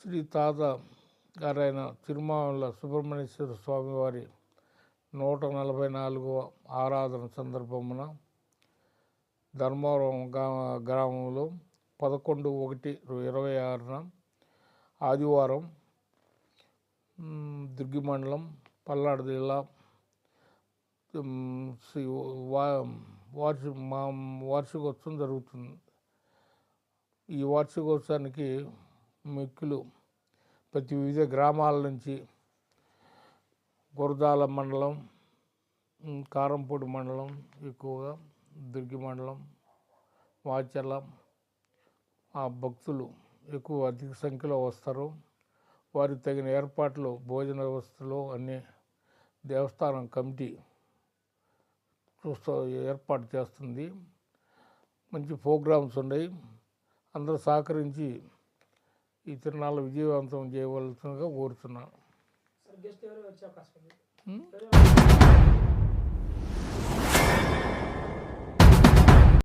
శ్రీ తాత గారైన తిరుమల సుబ్రహ్మణ్యేశ్వర స్వామివారి నూట నలభై నాలుగవ ఆరాధన సందర్భమున ధర్మవరం గ్రామంలో పదకొండు ఒకటి ఇరవై ఆరున ఆదివారం దుర్గి మండలం పల్నాడు జిల్లా వార్షి వార్షిక మా వార్షికోత్సవం జరుగుతుంది. ఈ వార్షికోత్సవానికి మిక్కులు ప్రతి వివిధ గ్రామాల నుంచి గురజాల మండలం కారంపూడి మండలం ఎక్కువగా దుర్గి మండలం వాచల ఆ భక్తులు ఎక్కువ అధిక సంఖ్యలో వస్తారు. వారికి తగిన ఏర్పాట్లు భోజన వ్యవస్థలు అన్నీ దేవస్థానం కమిటీ ఏర్పాటు చేస్తుంది. మంచి ప్రోగ్రామ్స్ ఉన్నాయి. అందరూ సహకరించి ఈ తిరునాళ్ళు విజయవంతం చేయవలసిందిగా కోరుతున్నాను.